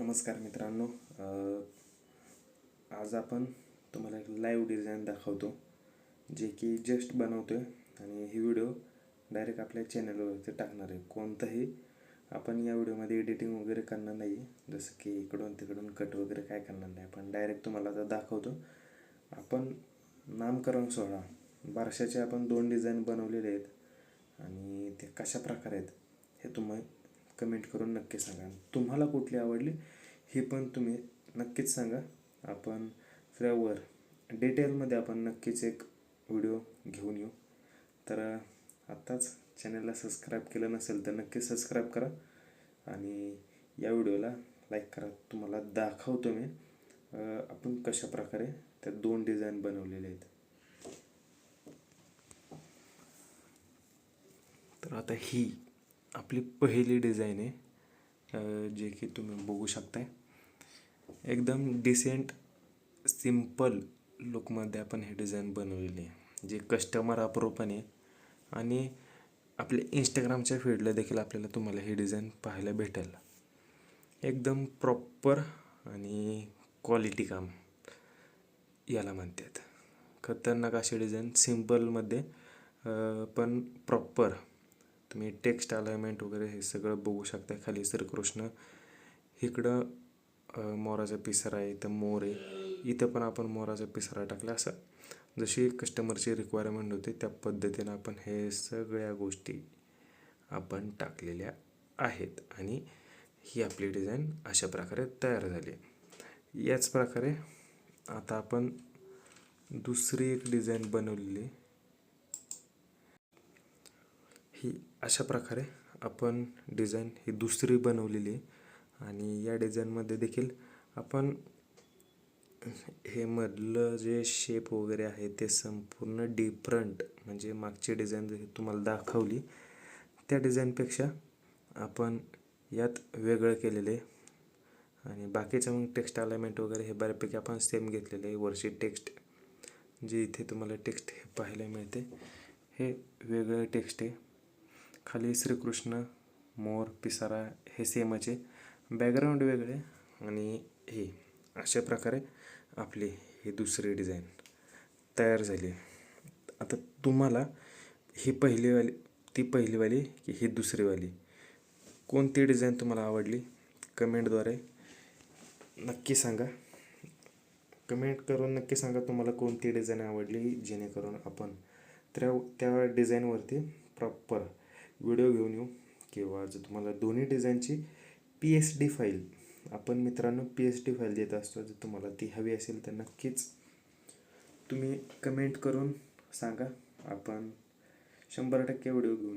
नमस्कार मित्रांनो. आज आपण तुम्हाला एक लाईव्ह डिझाईन दाखवतो जे की जस्ट बनवतो आहे आणि ही व्हिडिओ डायरेक्ट आपल्या चॅनलवरती टाकणार आहे. कोणतंही आपण या व्हिडिओमध्ये एडिटिंग वगैरे करणार नाही जसं की इकडून तिकडून कट वगैरे काय करणार नाही. आपण डायरेक्ट तुम्हाला आता दाखवतो. आपण नामकरण सोहळा बारशाचे आपण दोन डिझाईन बनवलेले आहेत आणि ते कशा प्रकारे आहेत हे तुम्ही कमेंट करून नक्की सांगा. तुम्हाला कुठली आवडली हे पण तुम्ही नक्कीच सांगा. आपण त्यावर डिटेलमध्ये आपण नक्कीच एक व्हिडिओ घेऊन येऊ. तर आत्ताच चॅनलला सबस्क्राईब केलं नसेल तर नक्की सबस्क्राईब करा आणि या व्हिडिओला लाईक करा. तुम्हाला दाखवतो मी आपण कशा प्रकारे त्या दोन डिझाईन बनवलेले आहेत. तर आता ही आपली पहिली डिझाईन आहे जे की तुम्ही बघू शकताय. एकदम डिसेंट सिंपल लुकमध्ये आपण हे डिझाईन बनवलेली आहे. जे कस्टमर अप्रूव्ह आहे आणि आपल्या इंस्टाग्रामच्या फीडला देखील आपल्याला तुम्हाला ही डिझाईन पाहायला भेटेल. एकदम प्रॉपर आणि क्वालिटी काम याला म्हणतात. खतरनाक अशी डिझाईन सिम्पलमध्ये पण प्रॉपर तुम्ही टेक्स्ट अलाइनमेंट वगैरे हे सगळं बघू शकता खाली. श्रीकृष्ण इकडं मोराचा पिसारा आहे इथं मोर आहे. इथं पण आपण मोराचा पिसारा टाकला असं. जशी कस्टमरची रिक्वायरमेंट होते त्या पद्धतीनं आपण हे सगळ्या गोष्टी आपण टाकलेल्या आहेत. आणि ही आपली डिझाईन अशा प्रकारे तयार झाली. याच प्रकारे आता आपण दुसरी एक डिझाईन बनवलेली. ही अशा प्रकारे आपण डिझाईन ही दुसरी बनवलेली आहे. आणि या डिझाईनमध्ये देखील आपण हे मधलं जे शेप वगैरे आहे ते संपूर्ण डिफरंट म्हणजे मागची डिझाईन जशी तुम्हाला दाखवली त्या डिझाईनपेक्षा आपण यात वेगळं केलेले आहे. आणि बाकीचं मग टेक्स्ट अलाइनमेंट वगैरे हे बऱ्यापैकी आपण सेम घेतलेलं आहे. वरची टेक्स्ट जे इथे तुम्हाला टेक्स्ट हे पाहायला मिळते हे वेगळं टेक्स्ट आहे. खाली श्रीकृष्ण मोर पिसारा हे सेमचे बॅकग्राऊंड वेगळे आणि हे अशा प्रकारे आपली ही दुसरी डिझाईन तयार झाली. आता तुम्हाला ही पहिलीवाली ती पहिलीवाली की ही दुसरीवाली कोणती डिझाईन तुम्हाला आवडली? कमेंटद्वारे नक्की सांगा. कमेंट करून नक्की सांगा तुम्हाला कोणती डिझाईन आवडली जेणेकरून आपण त्या त्या डिझाईनवरती प्रॉपर व्हिडिओ घेऊन येऊ. किंवा जर तुम्हाला दोन्ही डिझाईनची पी एच डी फाईल आपण मित्रांनो पी एच डी फाईल देत असतो जर तुम्हाला ती हवी असेल तर नक्कीच तुम्ही कमेंट करून सांगा. आपण शंभर टक्के व्हिडिओ घेऊन